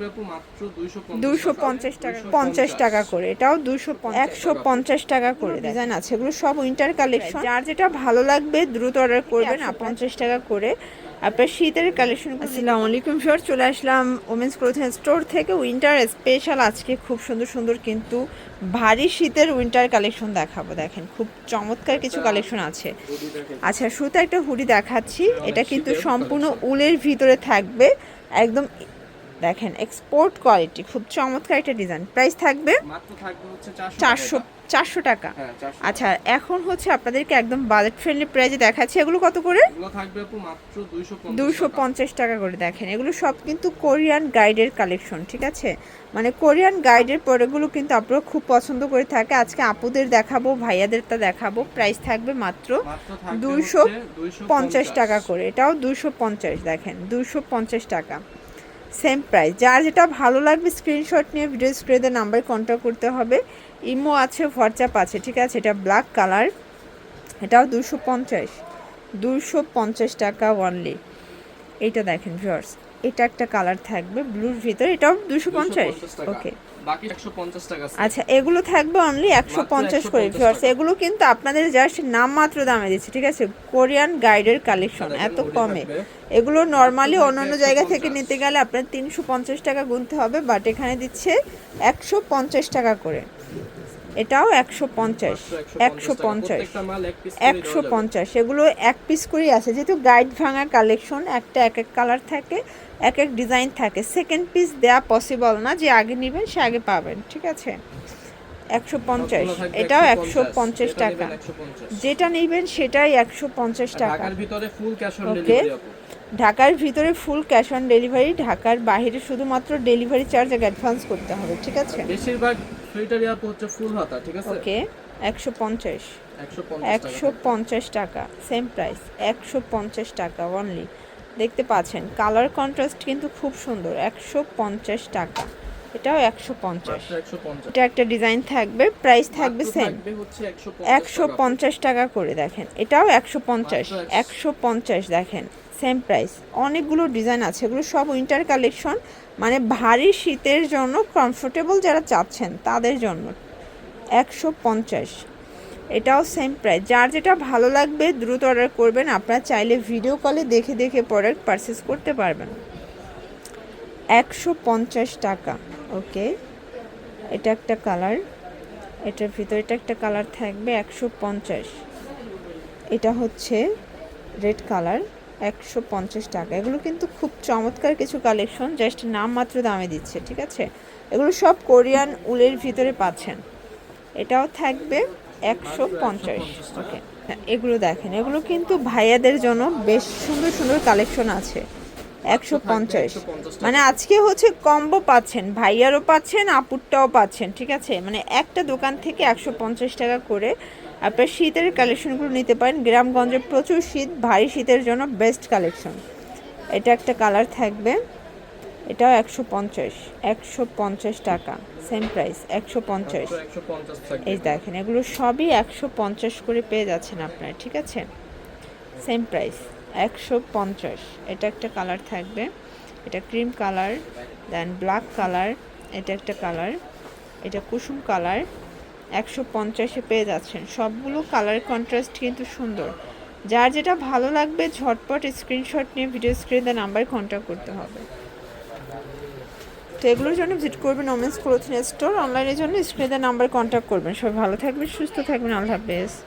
থাকবে আপু মাত্র 250 দুশো পঞ্চাশ টাকা পঞ্চাশ। টাকা করে এটাও দুশো একশো পঞ্চাশ টাকা করে ডিজাইন আছে এগুলো সব উইন্টার কালেকশন যার যেটা ভালো লাগবে দ্রুত অর্ডার করবেন আর পঞ্চাশ। টাকা করে। আপনার শীতের কালেকশন আসসালামু আলাইকুম স্যার চলে আসলাম ওমেন্স ক্লোথিং স্টোর থেকে। উইন্টার স্পেশাল আজকে খুব সুন্দর সুন্দর কিন্তু ভারী শীতের উইন্টার কালেকশন দেখাবো। দেখেন খুব চমৎকার কিছু কালেকশন আছে। আচ্ছা শুরুতে একটা হুডি দেখাচ্ছি। এটা কিন্তু সম্পূর্ণ উলের ভিতরে থাকবে। একদম দেখেন এক্সপোর্ট কোয়ালিটি খুব চমৎকার একটা ডিজাইন প্রাইস থাকবে মাত্র থাকবে হচ্ছে 400 চারশো চারশো টাকা। হ্যাঁ 400 আচ্ছা এখন হচ্ছে আপনাদেরকে একদম বাজেট ফ্রেন্ডলি প্রাইসে দেখাচ্ছি। এগুলো কত করে? এগুলো থাকবে আপু মাত্র 250 দুশো পঞ্চাশ টাকা করে দেখেন। এগুলো সব কিন্তু কোরিয়ান গাইডের কালেকশন ঠিক আছে? মানে কোরিয়ান গাইডের প্রোডাক্টগুলো কিন্তু আপনারা খুব পছন্দ করে থাকে। আজকে আপুদের দেখাবো ভাইয়াদেরটা দেখাবো। প্রাইস থাকবে মাত্র মাত্র দুইশো পঞ্চাশ। টাকা করে। এটাও দুশো পঞ্চাশ দেখেন দুশো পঞ্চাশ টাকা। সেম প্রাইস যার যেটা ভালো লাগবে স্ক্রিনশট নিয়ে ভিডিও স্ক্রিনে নাম্বার কন্ট্যাক্ট করতে হবে। ইমো আছে হোয়াটসঅ্যাপ আছে ঠিক আছে? এটা ব্ল্যাক কালার এটাও দুশো পঞ্চাশ। দুশো পঞ্চাশ টাকা অনলি এটা দেখেন ভিউয়ার্স এটা একটা কালার থাকবে ব্লুর ভিতরে এটাও দুশো পঞ্চাশ। 250 ওকে বাকি 150 টাকা আচ্ছা এগুলো থাকবে অনলি একশো পঞ্চাশ করে 150 ভিউয়ার্স এগুলো কিন্তু আপনাদের জাস্ট নামমাত্র দামে দিচ্ছে ঠিক আছে? কোরিয়ান গাইডের কালেকশন এত কমে। এগুলো নর্মালি অন্যান্য জায়গা থেকে নিতে গেলে আপনার তিনশো পঞ্চাশ টাকা গুনতে হবে বাট এখানে দিচ্ছে একশো পঞ্চাশ টাকা করে। এটাও একশো পঞ্চাশ একশো পঞ্চাশ একশো পঞ্চাশ এগুলো এক পিস করেই আছে। যেহেতু গাইড ভাঙা কালেকশন একটা এক এক কালার থাকে এক এক ডিজাইন থাকে। সেকেন্ড পিস দেওয়া পসিবল না যে আগে নেবেন সে আগে পাবেন ঠিক আছে? একশো পঞ্চাশ এটাও একশো পঞ্চাশ টাকা। যেটা নেবেন সেটাই একশো পঞ্চাশ টাকা। আপু। ঢাকার ভিতরে ফুল ক্যাশ অন ডেলিভারি ঢাকার বাইরে শুধুমাত্র ডেলিভারি চার্জ অ্যাডভান্স করতে হবে ঠিক আছে? বেশিরভাগ সুইটারই আপু হচ্ছে ফুল হাতা ঠিক আছে? ওকে একশো পঞ্চাশ। 150 একশো পঞ্চাশ টাকা সেম প্রাইস একশো পঞ্চাশ টাকা অনলি দেখতে পাচ্ছেন কালার কন্ট্রাস্ট কিন্তু খুব সুন্দর একশো পঞ্চাশ টাকা এটাও একশো পঞ্চাশ। মাত্র 150 এটা একটা ডিজাইন থাকবে প্রাইস থাকবে সেম থাকবে হচ্ছে 150 একশো পঞ্চাশ টাকা করে দেখেন এটাও একশো পঞ্চাশ মাত্র একশো পঞ্চাশ দেখেন। সেম প্রাইস অনেকগুলো ডিজাইন আছে, এগুলো সব উইন্টার কালেকশন মানে ভারী শীতের জন্য কমফোর্টেবল যারা চাচ্ছেন, তাদের জন্য। একশো পঞ্চাশ। এটাও সেম প্রাইস যার যেটা ভালো লাগবে, দ্রুত অর্ডার করবেন। আপনারা চাইলে ভিডিও কলে দেখে দেখে প্রোডাক্ট পারচেস করতে পারবেন। একশো পঞ্চাশ টাকা। ওকে এটা একটা কালার এটার ভিতরে এটা একটা কালার থাকবে একশো পঞ্চাশ। এটা হচ্ছে রেড কালার একশো পঞ্চাশ টাকা। এগুলো কিন্তু খুব চমৎকার কিছু কালেকশন জাস্ট নাম মাত্র দামে দিচ্ছে, ঠিক আছে? এগুলো সব কোরিয়ান উলের ভিতরে পাচ্ছেন। এটাও থাকবে একশো পঞ্চাশ। ওকে এগুলো দেখেন, এগুলো কিন্তু ভাইয়াদের জন্য বেশ সুন্দর সুন্দর কালেকশন আছে। একশো পঞ্চাশ। মানে আজকে হচ্ছে কম্বো পাচ্ছেন ভাইয়ারও পাচ্ছেন আপুরটাও পাচ্ছেন ঠিক আছে? মানে একটা দোকান থেকে একশো পঞ্চাশ টাকা করে আপনার শীতের কালেকশনগুলো নিতে পারেন। গ্রামগঞ্জে প্রচুর শীত ভারী শীতের জন্য বেস্ট কালেকশন এটা একটা কালার থাকবে। এটাও একশো পঞ্চাশ একশো পঞ্চাশ টাকা সেম প্রাইস একশো পঞ্চাশ। মাত্র 150 থাকবে। এই দেখেন এগুলো সবই একশো পঞ্চাশ করে পেয়ে যাচ্ছেন আপনার ঠিক আছে? সেম প্রাইস একশো পঞ্চাশ। এটা একটা কালার থাকবে। এটা cream colour, then black colour, এটা একটা কালার, এটা কুসুম কালার। একশো পঞ্চাশে পেয়ে যাচ্ছেন। সবগুলো কালার কন্ট্রাস্ট কিন্তু সুন্দর। যার যেটা ভালো লাগবে, ঝটপট স্ক্রিনশট নিয়ে ভিডিও স্ক্রিনে নাম্বার কন্ট্যাক্ট করতে হবে। তো এগুলোর জন্য ভিজিট করবেন ওমেন্স ক্লোথিং স্টোর অনলাইনের জন্য স্ক্রিনে নাম্বার কন্ট্যাক্ট করবেন। সবাই ভালো থাকবেন, সুস্থ থাকবেন। আল্লাহ হাফেজ।